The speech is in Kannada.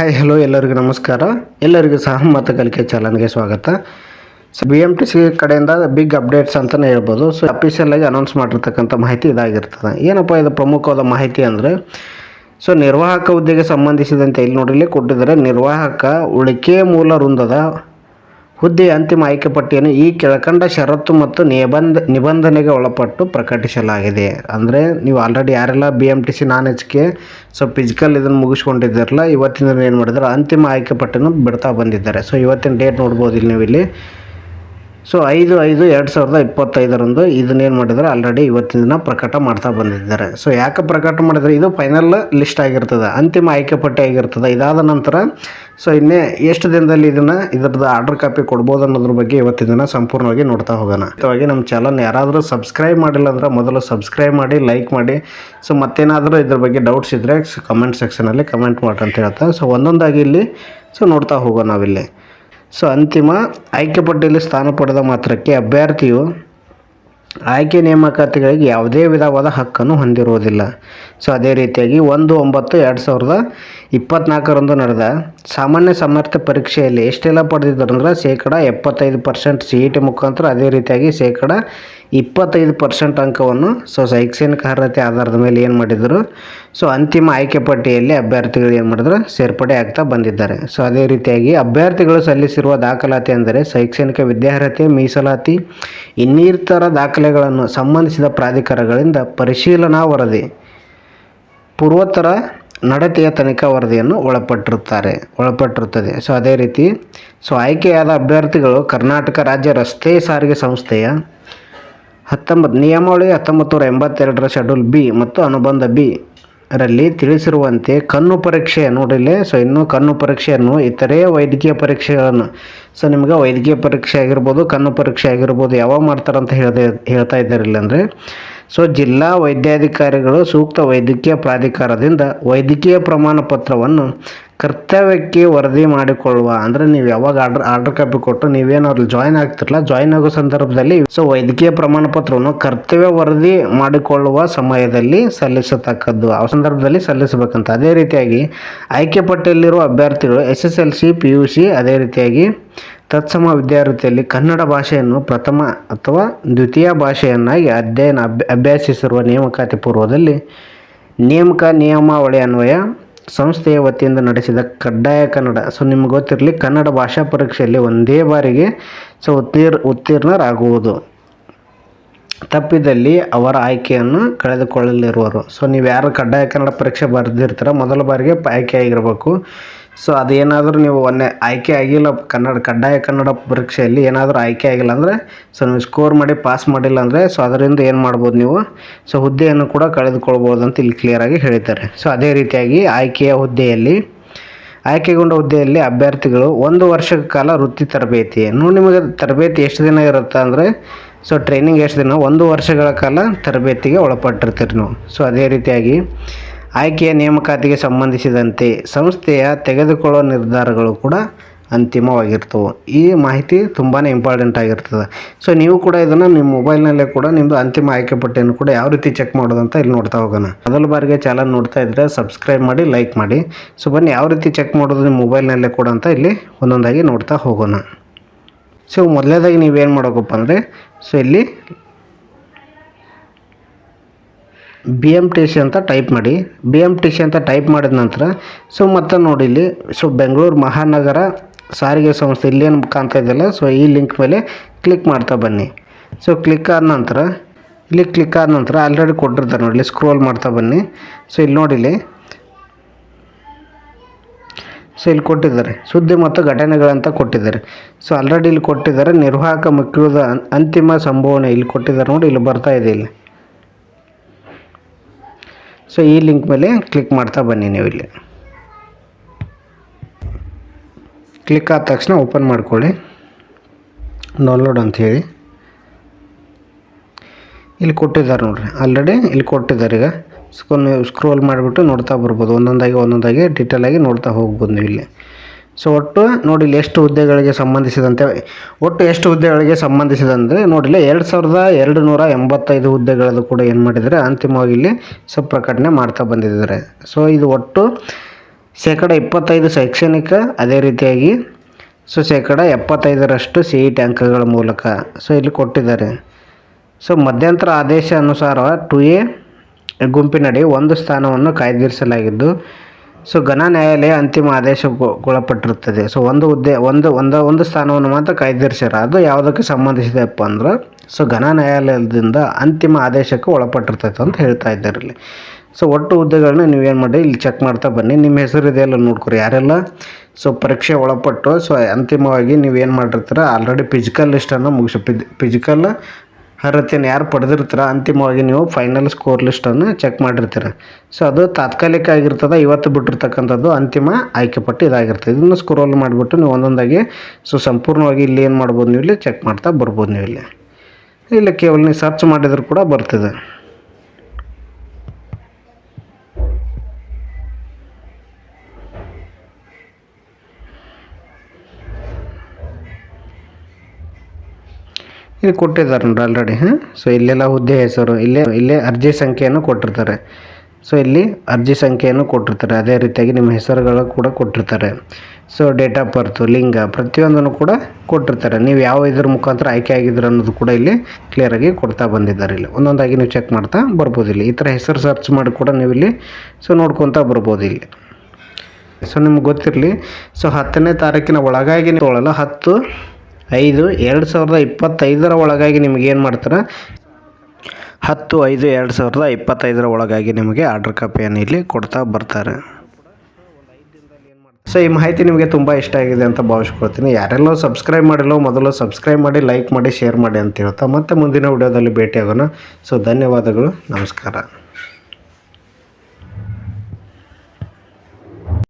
ಹಾಯ್ ಹಲೋ ಎಲ್ಲರಿಗೂ ನಮಸ್ಕಾರ. ಎಲ್ಲರಿಗೂ ಸಹ ಮತ್ತು ಕಲಿಕೆ ಚಾಲನ್ಗೆ ಸ್ವಾಗತ. So B M T C ಕಡೆಯಿಂದ ಬಿಗ್ ಅಪ್ಡೇಟ್ಸ್ ಅಂತಲೇ ಹೇಳ್ಬೋದು. ಸೊ ಅಫಿಷಿಯಲಾಗಿ ಅನೌನ್ಸ್ ಮಾಡಿರ್ತಕ್ಕಂಥ ಮಾಹಿತಿ ಇದಾಗಿರ್ತದೆ. ಏನಪ್ಪ ಇದು ಪ್ರಮುಖವಾದ ಮಾಹಿತಿ ಅಂದರೆ ಸೊ ನಿರ್ವಾಹಕ ಹುದ್ದೆಗೆ ಸಂಬಂಧಿಸಿದಂತೆ ಇಲ್ಲಿ ನೋಡಿಲಿ ಕೊಟ್ಟಿದ್ದಾರೆ ನಿರ್ವಾಹಕ ಉಳಿಕೆ ಮೂಲ ವೃಂದದ ಹುದ್ದೆಯ ಅಂತಿಮ ಆಯ್ಕೆ ಪಟ್ಟಿಯನ್ನು ಈ ಕೆಳಕಂಡ ಷರತ್ತು ಮತ್ತು ನಿಬಂಧ, ನಿಬಂಧನೆಗೆ ಒಳಪಟ್ಟು ಪ್ರಕಟಿಸಲಾಗಿದೆ. ಅಂದರೆ ನೀವು ಆಲ್ರೆಡಿ ಯಾರೆಲ್ಲ B M T C non H K so physical ಇದನ್ನು ಮುಗಿಸ್ಕೊಂಡಿದ್ದಾರಲ್ಲ ಇವತ್ತಿನ ಏನು ಮಾಡಿದ್ರೆ? ಅಂತಿಮ ಆಯ್ಕೆ ಪಟ್ಟಿಯನ್ನು ಬಿಡ್ತಾ ಬಂದಿದ್ದಾರೆ. ಸೊ ಇವತ್ತಿನ ಡೇಟ್ ನೋಡ್ಬೋದು ಇಲ್ಲಿ ನೀವು ಇಲ್ಲಿ. ಸೊ ಐದು ಐದು, ಎರಡು ಸಾವಿರದ ಇಪ್ಪತ್ತೈದರಂದು ಇದನ್ನೇನು ಮಾಡಿದ್ದಾರೆ ಆಲ್ರೆಡಿ ಇವತ್ತಿನ ದಿನ ಪ್ರಕಟ ಮಾಡ್ತಾ ಬಂದಿದ್ದಾರೆ. ಸೊ ಯಾಕೆ ಪ್ರಕಟ ಮಾಡಿದರೆ? ಇದು ಫೈನಲ್ ಲಿಸ್ಟ್ ಆಗಿರ್ತದೆ, ಅಂತಿಮ ಆಯ್ಕೆ ಪಟ್ಟಿ ಆಗಿರ್ತದೆ. ಇದಾದ ನಂತರ ಸೊ ಇನ್ನೇ ಎಷ್ಟು ದಿನದಲ್ಲಿ ಇದನ್ನು ಇದರದ್ದು ಆರ್ಡರ್ ಕಾಪಿ ಕೊಡ್ಬೋದು ಅನ್ನೋದ್ರ ಬಗ್ಗೆ ಇವತ್ತಿನ ದಿನ ಸಂಪೂರ್ಣವಾಗಿ ನೋಡ್ತಾ ಹೋಗೋಣ. ಮುಖ್ಯವಾಗಿ ನಮ್ಮ ಚಾನಲ್ ಯಾರಾದರೂ ಸಬ್ಸ್ಕ್ರೈಬ್ ಮಾಡಿಲ್ಲ ಅಂದ್ರೆ ಮೊದಲು ಸಬ್ಸ್ಕ್ರೈಬ್ ಮಾಡಿ ಲೈಕ್ ಮಾಡಿ. ಸೊ ಮತ್ತೇನಾದರೂ ಇದ್ರ ಬಗ್ಗೆ ಡೌಟ್ಸ್ ಇದ್ದರೆ ಕಮೆಂಟ್ ಸೆಕ್ಷನಲ್ಲಿ ಕಮೆಂಟ್ ಮಾಡಿ ಅಂತ ಹೇಳ್ತಾ ಸೊ ಒಂದೊಂದಾಗಿ ಇಲ್ಲಿ ಸೊ ನೋಡ್ತಾ ಹೋಗೋಣ ನಾವಿಲ್ಲಿ. ಸೊ ಅಂತಿಮ ಆಯ್ಕೆ ಪಟ್ಟಿಯಲ್ಲಿ ಸ್ಥಾನ ಪಡೆದ ಮಾತ್ರಕ್ಕೆ ಅಭ್ಯರ್ಥಿಯು ಆಯ್ಕೆ ನೇಮಕಾತಿಗಳಿಗೆ ಯಾವುದೇ ವಿಧವಾದ ಹಕ್ಕನ್ನು ಹೊಂದಿರುವುದಿಲ್ಲ. ಸೊ ಅದೇ ರೀತಿಯಾಗಿ ಒಂದು ಒಂಬತ್ತು ಎರಡು ಸಾವಿರದ ಇಪ್ಪತ್ತ್ನಾಲ್ಕರಂದು ನಡೆದ ಸಾಮಾನ್ಯ ಸಮರ್ಥ ಪರೀಕ್ಷೆಯಲ್ಲಿ ಎಷ್ಟೆಲ್ಲ ಪಡೆದಿದ್ದಾರೆ ಅಂದ್ರೆ ಶೇಕಡ ಎಪ್ಪತ್ತೈದು ಪರ್ಸೆಂಟ್ ಸಿ ಇ ಟಿ ಮುಖಾಂತರ ಅದೇ ರೀತಿಯಾಗಿ ಶೇಕಡ ಇಪ್ಪತ್ತೈದು ಪರ್ಸೆಂಟ್ ಅಂಕವನ್ನು ಸೊ ಶೈಕ್ಷಣಿಕ ಅರ್ಹತೆ ಆಧಾರದ ಮೇಲೆ ಏನು ಮಾಡಿದರು? ಸೊ ಅಂತಿಮ ಆಯ್ಕೆ ಪಟ್ಟಿಯಲ್ಲಿ ಅಭ್ಯರ್ಥಿಗಳು ಏನು ಮಾಡಿದ್ರು? ಸೇರ್ಪಡೆ ಆಗ್ತಾ ಬಂದಿದ್ದಾರೆ. ಸೊ ಅದೇ ರೀತಿಯಾಗಿ ಅಭ್ಯರ್ಥಿಗಳು ಸಲ್ಲಿಸಿರುವ ದಾಖಲಾತಿ ಅಂದರೆ ಶೈಕ್ಷಣಿಕ ವಿದ್ಯಾರ್ಹತೆ, ಮೀಸಲಾತಿ, ಇನ್ನಿತರ ದಾಖಲೆಗಳನ್ನು ಸಂಬಂಧಿಸಿದ ಪ್ರಾಧಿಕಾರಗಳಿಂದ ಪರಿಶೀಲನಾ ವರದಿ, ಪೂರ್ವೋತ್ತರ ನಡತೆಯ ತನಿಖಾ ವರದಿಯನ್ನು ಒಳಪಟ್ಟಿರುತ್ತಾರೆ, ಒಳಪಟ್ಟಿರುತ್ತದೆ. ಸೊ ಅದೇ ರೀತಿ ಸೊ ಆಯ್ಕೆಯಾದ ಅಭ್ಯರ್ಥಿಗಳು ಕರ್ನಾಟಕ ರಾಜ್ಯ ರಸ್ತೆ ಸಾರಿಗೆ ಸಂಸ್ಥೆಯ ಹತ್ತೊಂಬತ್ತು ನಿಯಮಾವಳಿ ಹತ್ತೊಂಬತ್ತು ನೂರ ಎಂಬತ್ತೆರಡರ ಶೆಡ್ಯೂಲ್ ಬಿ ಮತ್ತು ಅನುಬಂಧ ಬಿ ರಲ್ಲಿ ತಿಳಿಸಿರುವಂತೆ ಕಣ್ಣು ಪರೀಕ್ಷೆ ನೋಡಿಲ್ಲೇ. ಸೊ ಇನ್ನು ಕಣ್ಣು ಪರೀಕ್ಷೆಯನ್ನು ಇತರೆ ವೈದ್ಯಕೀಯ ಪರೀಕ್ಷೆಗಳನ್ನು. ಸೊ ನಿಮಗೆ ವೈದ್ಯಕೀಯ ಪರೀಕ್ಷೆ ಆಗಿರ್ಬೋದು, ಕಣ್ಣು ಪರೀಕ್ಷೆ ಆಗಿರ್ಬೋದು ಯಾವಾಗ ಮಾಡ್ತಾರಂತ ಹೇಳ್ದೆ, ಹೇಳ್ತಾ ಇದ್ದಾರಿಲ್ಲ ಅಂದರೆ. ಸೊ ಜಿಲ್ಲಾ ವೈದ್ಯಾಧಿಕಾರಿಗಳು ಸೂಕ್ತ ವೈದ್ಯಕೀಯ ಪ್ರಾಧಿಕಾರದಿಂದ ವೈದ್ಯಕೀಯ ಪ್ರಮಾಣ ಪತ್ರವನ್ನು ಕರ್ತವ್ಯಕ್ಕೆ ವರದಿ ಮಾಡಿಕೊಳ್ಳುವ, ಅಂದರೆ ನೀವು ಯಾವಾಗ ಆರ್ಡರ್ ಆರ್ಡರ್ ಕಾಪಿ ಕೊಟ್ಟು ನೀವೇನಾದ್ರು ಜಾಯ್ನ್ ಆಗ್ತಿರಲ್ಲ ಜಾಯ್ನ್ ಆಗೋ ಸಂದರ್ಭದಲ್ಲಿ ಸೊ ವೈದ್ಯಕೀಯ ಪ್ರಮಾಣ ಪತ್ರವನ್ನು ಕರ್ತವ್ಯ ವರದಿ ಮಾಡಿಕೊಳ್ಳುವ ಸಮಯದಲ್ಲಿ ಸಲ್ಲಿಸತಕ್ಕದ್ದು, ಆ ಸಂದರ್ಭದಲ್ಲಿ ಸಲ್ಲಿಸಬೇಕಂತ. ಅದೇ ರೀತಿಯಾಗಿ ಆಯ್ಕೆ ಪಟ್ಟಿಯಲ್ಲಿರುವ ಅಭ್ಯರ್ಥಿಗಳು S S L C P U C ಅದೇ ರೀತಿಯಾಗಿ ತತ್ಸಮ ವಿದ್ಯಾರ್ಥಿಯಲ್ಲಿ ಕನ್ನಡ ಭಾಷೆಯನ್ನು ಪ್ರಥಮ ಅಥವಾ ದ್ವಿತೀಯ ಭಾಷೆಯನ್ನಾಗಿ ಅಧ್ಯಯನ, ಅಭ್ಯ, ಅಭ್ಯಾಸಿಸಿರುವ ನೇಮಕಾತಿ ಪೂರ್ವದಲ್ಲಿ ನೇಮಕ ನಿಯಮಾವಳಿ ಅನ್ವಯ ಸಂಸ್ಥೆಯ ವತಿಯಿಂದ ನಡೆಸಿದ ಕಡ್ಡಾಯ ಕನ್ನಡ. ಸೊ ನಿಮ್ಗೆ ಗೊತ್ತಿರಲಿ, ಕನ್ನಡ ಭಾಷಾ ಪರೀಕ್ಷೆಯಲ್ಲಿ ಒಂದೇ ಬಾರಿಗೆ ಸೊ ಉತ್ತೀರ್, ಉತ್ತೀರ್ಣರಾಗುವುದು. ತಪ್ಪಿದಲ್ಲಿ ಅವರ ಆಯ್ಕೆಯನ್ನು ಕಳೆದುಕೊಳ್ಳಲಿರುವರು. ಸೊ ನೀವು ಯಾರು ಕಡ್ಡಾಯ ಕನ್ನಡ ಪರೀಕ್ಷೆ ಬರೆದಿರ್ತಾರೋ, ಮೊದಲ ಬಾರಿಗೆ ಆಯ್ಕೆ ಆಗಿರಬೇಕು ಸೊ ಅದೇನಾದರೂ ನೀವು ಒನ್ನೆ ಆಯ್ಕೆ ಆಗಿಲ್ಲ, ಕನ್ನಡ, ಕಡ್ಡಾಯ ಕನ್ನಡ ಪರೀಕ್ಷೆಯಲ್ಲಿ ಏನಾದರೂ ಆಯ್ಕೆ ಆಗಿಲ್ಲ ಅಂದರೆ ಸೊ ನೀವು ಸ್ಕೋರ್ ಮಾಡಿ ಪಾಸ್ ಮಾಡಿಲ್ಲ ಅಂದರೆ ಸೊ ಅದರಿಂದ ಏನು ಮಾಡ್ಬೋದು ನೀವು? ಸೊ ಹುದ್ದೆಯನ್ನು ಕೂಡ ಕಳೆದುಕೊಳ್ಬೋದು ಅಂತ ಇಲ್ಲಿ ಕ್ಲಿಯರಾಗಿ ಹೇಳಿದ್ದಾರೆ. ಸೊ ಅದೇ ರೀತಿಯಾಗಿ ಆಯ್ಕೆಯ ಹುದ್ದೆಯಲ್ಲಿ, ಆಯ್ಕೆಗೊಂಡ ಹುದ್ದೆಯಲ್ಲಿ ಅಭ್ಯರ್ಥಿಗಳು ಒಂದು ವರ್ಷದ ಕಾಲ ವೃತ್ತಿ ತರಬೇತಿ. ನೋಡಿ ನಿಮಗೆ ತರಬೇತಿ ಎಷ್ಟು ದಿನ ಇರುತ್ತೆ ಅಂದರೆ ಸೊ ಟ್ರೈನಿಂಗ್ ಎಷ್ಟು ದಿನ? ಒಂದು ವರ್ಷಗಳ ಕಾಲ ತರಬೇತಿಗೆ ಒಳಪಟ್ಟಿರ್ತೀರಿ ನೀವು. ಸೊ ಅದೇ ರೀತಿಯಾಗಿ ಆಯ್ಕೆಯ ನೇಮಕಾತಿಗೆ ಸಂಬಂಧಿಸಿದಂತೆ ಸಂಸ್ಥೆಯ ತೆಗೆದುಕೊಳ್ಳುವ ನಿರ್ಧಾರಗಳು ಕೂಡ ಅಂತಿಮವಾಗಿರ್ತವೆ. ಈ ಮಾಹಿತಿ ತುಂಬಾ ಇಂಪಾರ್ಟೆಂಟ್ ಆಗಿರ್ತದೆ. ಸೊ ನೀವು ಕೂಡ ಇದನ್ನು ನಿಮ್ಮ ಮೊಬೈಲ್ನಲ್ಲೇ ಕೂಡ ನಿಮ್ಮದು ಅಂತಿಮ ಆಯ್ಕೆ ಪಟ್ಟಿಯನ್ನು ಕೂಡ ಯಾವ ರೀತಿ ಚೆಕ್ ಮಾಡೋದು ಅಂತ ಇಲ್ಲಿ ನೋಡ್ತಾ ಹೋಗೋಣ. ಮೊದಲ ಬಾರಿಗೆ ಚಾನಲ್ ನೋಡ್ತಾ ಇದ್ದರೆ ಸಬ್ಸ್ಕ್ರೈಬ್ ಮಾಡಿ ಲೈಕ್ ಮಾಡಿ. ಸೊ ಬನ್ನಿ ಯಾವ ರೀತಿ ಚೆಕ್ ಮಾಡೋದು ನಿಮ್ಮ ಮೊಬೈಲ್ನಲ್ಲೇ ಕೂಡ ಅಂತ ಇಲ್ಲಿ ಒಂದೊಂದಾಗಿ ನೋಡ್ತಾ ಹೋಗೋಣ. ಸೊ ಮೊದಲನೇದಾಗಿ ನೀವೇನು ಮಾಡೋಕಪ್ಪ ಅಂದರೆ ಸೊ ಇಲ್ಲಿ ಬಿ ಎಂ ಟಿ ಸಿ ಅಂತ ಟೈಪ್ ಮಾಡಿ. ಬಿ ಎಂ ಟಿ ಸಿ ಅಂತ ಟೈಪ್ ಮಾಡಿದ ನಂತರ ಸೊ ಮತ್ತೆ ನೋಡಿ ಇಲ್ಲಿ ಸೊ ಬೆಂಗಳೂರು ಮಹಾನಗರ ಸಾರಿಗೆ ಸಂಸ್ಥೆ ಇಲ್ಲೇನು ಕಾಣ್ತಾ ಇದೆಯಲ್ಲ ಸೊ ಈ ಲಿಂಕ್ ಮೇಲೆ ಕ್ಲಿಕ್ ಮಾಡ್ತಾ ಬನ್ನಿ. ಸೊ ಕ್ಲಿಕ್ ಆದ ನಂತರ, ಇಲ್ಲಿ ಕ್ಲಿಕ್ ಆದ ನಂತರ ಆಲ್ರೆಡಿ ಕೊಟ್ಟಿರ್ತಾರೆ ನೋಡಿ ಸ್ಕ್ರೋಲ್ ಮಾಡ್ತಾ ಬನ್ನಿ. ಸೊ ಇಲ್ಲಿ ನೋಡಿಲಿ ಸೊ ಇಲ್ಲಿ ಕೊಟ್ಟಿದ್ದಾರೆ. ಸುದ್ದಿ ಮತ್ತು ಘಟನೆಗಳಂತ ಕೊಟ್ಟಿದ್ದಾರೆ. ಸೊ ಆಲ್ರೆಡಿ ಇಲ್ಲಿ ಕೊಟ್ಟಿದ್ದಾರೆ, ನಿರ್ವಾಹಕ ಮುಖ್ಯದ ಅಂತಿಮ ಸಂಭವನೆ ಇಲ್ಲಿ ಕೊಟ್ಟಿದ್ದಾರೆ ನೋಡಿ, ಇಲ್ಲಿ ಬರ್ತಾ ಇದೆ ಇಲ್ಲಿ. ಸೊ ಈ ಲಿಂಕ್ ಮೇಲೆ ಕ್ಲಿಕ್ ಮಾಡ್ತಾ ಬನ್ನಿ ನೀವು ಇಲ್ಲಿ. ಕ್ಲಿಕ್ ಆದ ತಕ್ಷಣ ಓಪನ್ ಮಾಡ್ಕೊಳ್ಳಿ. ಡೌನ್ಲೋಡ್ ಅಂತ ಹೇಳಿ. ಇಲ್ಲಿ ಕೊಟ್ಟಿದ್ದಾರೆ ನೋಡ್ರಿ. ಆಲ್ರೆಡಿ ಇಲ್ಲಿ ಕೊಟ್ಟಿದ್ದಾರೆ ಈಗ. ಸ್ಕೋ ಸ್ಕ್ರೋಲ್ ಮಾಡಿಬಿಟ್ಟು ನೋಡ್ತಾ ಬರ್ಬೋದು. ಒಂದೊಂದಾಗಿ ಒಂದೊಂದಾಗಿ ಡೀಟೇಲಾಗಿ ನೋಡ್ತಾ ಹೋಗ್ಬೋದು ನೀವು ಇಲ್ಲಿ. ಸೊ ಒಟ್ಟು ನೋಡಿಲ್ಲ ಎಷ್ಟು ಹುದ್ದೆಗಳಿಗೆ ಸಂಬಂಧಿಸಿದಂತೆ, ಒಟ್ಟು ಎಷ್ಟು ಹುದ್ದೆಗಳಿಗೆ ಸಂಬಂಧಿಸಿದಂದರೆ ನೋಡಿಲ್ಲ ಎರಡು ಸಾವಿರದ ಎರಡು ನೂರ ಎಂಬತ್ತೈದು ಹುದ್ದೆಗಳದ್ದು ಕೂಡ ಏನು ಮಾಡಿದರೆ ಅಂತಿಮವಾಗಿ ಇಲ್ಲಿ ಸೊ ಪ್ರಕಟಣೆ ಮಾಡ್ತಾ ಬಂದಿದ್ದಾರೆ. ಸೊ ಇದು ಒಟ್ಟು ಶೇಕಡ ಇಪ್ಪತ್ತೈದು ಶೈಕ್ಷಣಿಕ, ಅದೇ ರೀತಿಯಾಗಿ, ಸೊ ಶೇಕಡ ಎಪ್ಪತ್ತೈದರಷ್ಟು ಸಿ ಇ ಟಿ ಅಂಕಗಳ ಮೂಲಕ, ಸೊ ಇಲ್ಲಿ ಕೊಟ್ಟಿದ್ದಾರೆ. ಸೊ ಮಧ್ಯಂತರ ಆದೇಶ ಅನುಸಾರ ಟು ಎ ಗುಂಪಿನಡಿ ಒಂದು ಸ್ಥಾನವನ್ನು ಕಾಯ್ದಿರಿಸಲಾಗಿದ್ದು ಸೊ ಘನ ನ್ಯಾಯಾಲಯ ಅಂತಿಮ ಆದೇಶಗೊಳಪಟ್ಟಿರುತ್ತದೆ ಸೊ ಒಂದು ಹುದ್ದೆ, ಒಂದು ಒಂದು ಒಂದು ಸ್ಥಾನವನ್ನು ಮಾತ್ರ ಕಾಯ್ದಿರಿಸ್ಯಾರ. ಅದು ಯಾವುದಕ್ಕೆ ಸಂಬಂಧಿಸಿದೆಪ್ಪ ಅಂದ್ರೆ ಸೊ ಘನ ನ್ಯಾಯಾಲಯದಿಂದ ಅಂತಿಮ ಆದೇಶಕ್ಕೆ ಒಳಪಟ್ಟಿರ್ತೈತೆ ಅಂತ ಹೇಳ್ತಾ ಇದ್ದಾರೆ ಇಲ್ಲಿ. ಸೊ ಒಟ್ಟು ಹುದ್ದೆಗಳನ್ನ ನೀವೇನು ಮಾಡಿ, ಇಲ್ಲಿ ಚೆಕ್ ಮಾಡ್ತಾ ಬನ್ನಿ. ನಿಮ್ಮ ಹೆಸರು ಇದೆಯಲ್ಲ ನೋಡ್ಕೊರಿ. ಯಾರೆಲ್ಲ? ಸೊ ಪರೀಕ್ಷೆ ಒಳಪಟ್ಟು ಸೊ ಅಂತಿಮವಾಗಿ ನೀವೇನು ಮಾಡಿರ್ತೀರ ಆಲ್ರೆಡಿ ಫಿಸಿಕಲ್ ಲಿಸ್ಟನ್ನು ಮುಗಿಸಿ ಫಿಸಿಕಲ್ ಅರ್ಹತೆಯನ್ನು ಯಾರು ಪಡೆದಿರ್ತೀರ? ಅಂತಿಮವಾಗಿ ನೀವು ಫೈನಲ್ ಸ್ಕೋರ್ ಲಿಸ್ಟನ್ನು ಚೆಕ್ ಮಾಡಿರ್ತೀರ. ಸೊ ಅದು ತಾತ್ಕಾಲಿಕ ಆಗಿರ್ತದೆ ಇವತ್ತು ಬಿಟ್ಟಿರ್ತಕ್ಕಂಥದ್ದು ಅಂತಿಮ ಆಯ್ಕೆ ಪಟ್ಟಿ ಇದಾಗಿರ್ತದೆ. ಇದನ್ನು ಸ್ಕ್ರೋಲ್ ಮಾಡಿಬಿಟ್ಟು ನೀವು ಒಂದೊಂದಾಗಿ ಸೊ ಸಂಪೂರ್ಣವಾಗಿ ಇಲ್ಲಿ ಏನು ಮಾಡ್ಬೋದು ನೀವು ಇಲ್ಲಿ ಚೆಕ್ ಮಾಡ್ತಾ ಬರ್ಬೋದು ನೀವು ಇಲ್ಲಿ. ಇಲ್ಲಿ ಕೇವಲ ನೀವು ಸರ್ಚ್ ಮಾಡಿದರೂ ಕೂಡ ಬರ್ತದೆ. ಇಲ್ಲಿ ಕೊಟ್ಟಿದ್ದಾರೆ ನೋಡಿ ಆಲ್ರೆಡಿ ಹಾಂ ಸೊ ಇಲ್ಲೆಲ್ಲ ಹುದ್ದೆ ಹೆಸರು, ಇಲ್ಲೇ ಇಲ್ಲೇ ಅರ್ಜಿ ಸಂಖ್ಯೆಯನ್ನು ಕೊಟ್ಟಿರ್ತಾರೆ. ಸೊ ಇಲ್ಲಿ ಅರ್ಜಿ ಸಂಖ್ಯೆಯನ್ನು ಕೊಟ್ಟಿರ್ತಾರೆ. ಅದೇ ರೀತಿಯಾಗಿ ನಿಮ್ಮ ಹೆಸರುಗಳು ಕೂಡ ಕೊಟ್ಟಿರ್ತಾರೆ. ಸೊ ಡೇಟ್ ಆಫ್ ಬರ್ತು ಲಿಂಗ ಪ್ರತಿಯೊಂದನ್ನು ಕೂಡ ಕೊಟ್ಟಿರ್ತಾರೆ. ನೀವು ಯಾವ ಇದ್ರ ಮುಖಾಂತರ ಆಯ್ಕೆ ಆಗಿದ್ರು ಅನ್ನೋದು ಕೂಡ ಇಲ್ಲಿ ಕ್ಲಿಯರಾಗಿ ಕೊಡ್ತಾ ಬಂದಿದ್ದಾರೆ ಇಲ್ಲಿ. ಒಂದೊಂದಾಗಿ ನೀವು ಚೆಕ್ ಮಾಡ್ತಾ ಬರ್ಬೋದು ಇಲ್ಲಿ. ಈ ಥರ ಹೆಸರು ಸರ್ಚ್ ಮಾಡಿ ಕೂಡ ನೀವು ಇಲ್ಲಿ ಸೊ ನೋಡ್ಕೊತಾ ಬರ್ಬೋದು ಇಲ್ಲಿ. ಸೊ ನಿಮ್ಗೆ ಗೊತ್ತಿರಲಿ ಸೊ ಹತ್ತನೇ ತಾರೀಕಿನ ಒಳಗಾಗಿ ನೀವು ತೊಗೊಳ್ಳಲ್ಲ ಹತ್ತು ಐದು, ಎರಡು ಸಾವಿರದ ಇಪ್ಪತ್ತೈದರ ಒಳಗಾಗಿ ನಿಮ್ಗೆ ಏನು ಮಾಡ್ತಾರೆ? ಹತ್ತು, ಐದು, ಎರಡು ಸಾವಿರದ ಇಪ್ಪತ್ತೈದರ ಒಳಗಾಗಿ ನಿಮಗೆ ಆರ್ಡ್ರ್ ಕಾಪಿಯನ್ನು ಇಲ್ಲಿ ಕೊಡ್ತಾ ಬರ್ತಾರೆ. ಸೊ ಈ ಮಾಹಿತಿ ನಿಮಗೆ ತುಂಬ ಇಷ್ಟ ಆಗಿದೆ ಅಂತ ಭಾವಿಸ್ಕೊಳ್ತೀನಿ. ಯಾರೆಲ್ಲೋ ಸಬ್ಸ್ಕ್ರೈಬ್ ಮಾಡಿಲ್ಲೋ, ಮೊದಲು ಸಬ್ಸ್ಕ್ರೈಬ್ ಮಾಡಿ ಲೈಕ್ ಮಾಡಿ ಶೇರ್ ಮಾಡಿ ಅಂತ ಹೇಳ್ತಾ ಮತ್ತೆ ಮುಂದಿನ ವಿಡಿಯೋದಲ್ಲಿ ಭೇಟಿಯಾಗೋಣ. ಸೊ ಧನ್ಯವಾದಗಳು. ನಮಸ್ಕಾರ.